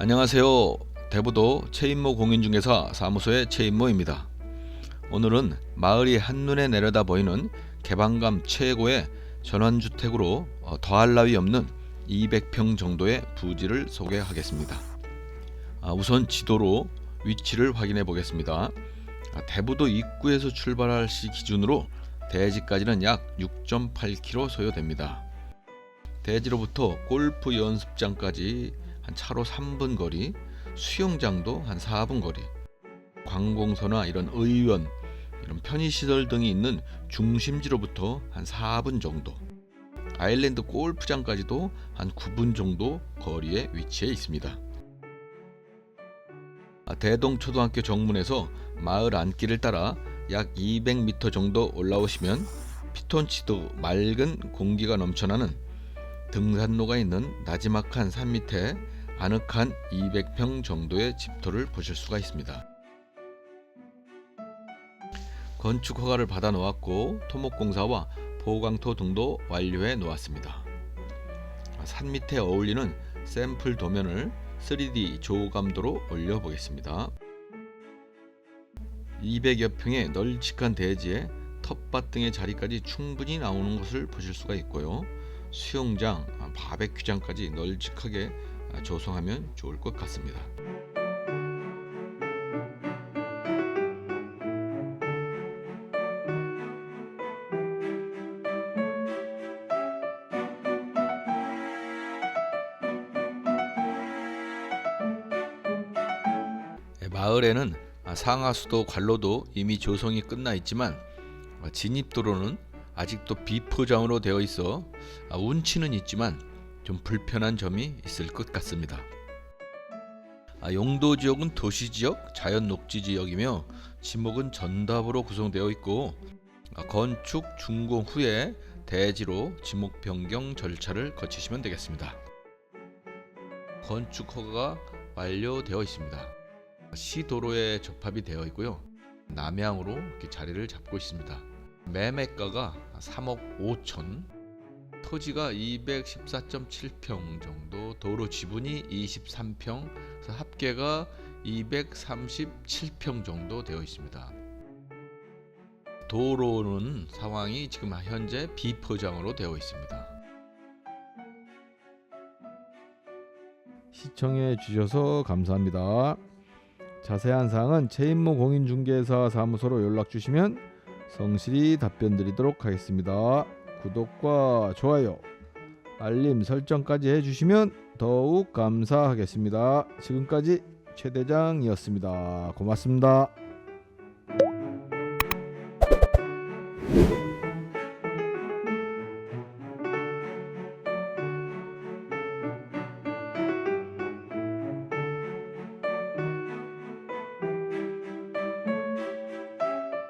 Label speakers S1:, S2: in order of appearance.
S1: 안녕하세요. 대부도 최인모 공인중개사 사무소의 최인모입니다. 오늘은 마을이 한눈에 내려다 보이는 개방감 최고의 전원주택으로 어, 더할 나위 없는 200평 정도의 부지를 소개하겠습니다. 아, 우선 지도로 위치를 확인해 보겠습니다. 아, 대부도 입구에서 출발할 시 기준으로 대지까지는 약 6.8km 소요됩니다. 대지로부터 골프 연습장까지 한 차로 3분 거리, 수영장도 한 4분 거리, 관공서나 이런 의원, 이런 편의시설 등이 있는 중심지로부터 한 4분 정도, 아일랜드 골프장까지도 한 9분 정도 거리에 위치해 있습니다. 아, 대동초등학교 정문에서 마을 안길을 따라 약 200m 정도 올라오시면 피톤치도 맑은 공기가 넘쳐나는 등산로가 있는 나지막한 산 밑에 아늑한 200평 정도의 집터를 보실 수가 있습니다. 건축 허가를 받아 놓았고 토목공사와 보강토 등도 완료해 놓았습니다. 산 밑에 어울리는 샘플 도면을 3D 조감도로 올려 보겠습니다. 200여 평의 널찍한 대지에 텃밭 등의 자리까지 충분히 나오는 것을 보실 수가 있고요. 수영장, 아, 바베큐장까지 널찍하게 아, 조성하면 좋을 것 같습니다. 예, 마을에는 아, 상하수도 관로도 이미 조성이 끝나 있지만 아, 진입도로는 아직도 비포장으로 되어 있어 아, 운치는 있지만 좀 불편한 점이 있을 것 같습니다. 아, 용도 지역은 도시 지역, 자연 녹지 지역이며 지목은 전답으로 구성되어 있고 아, 건축 준공 후에 대지로 지목 변경 절차를 거치시면 되겠습니다. 건축 허가가 완료되어 있습니다. 시도로에 접합이 되어 있고요. 남향으로 자리를 잡고 있습니다. 매매가가 3억 5천, 토지가 214.7평 정도, 도로 지분이 23평, 그래서 합계가 237평 정도 되어 있습니다. 도로는 상황이 지금 현재 비포장으로 되어 있습니다.
S2: 시청해 주셔서 감사합니다. 자세한 사항은 최인모 공인중개사 사무소로 연락 주시면 성실히 답변 드리도록 하겠습니다. 구독과 좋아요, 알림 설정까지 해주시면 더욱 감사하겠습니다. 지금까지 최 대장이었습니다. 고맙습니다.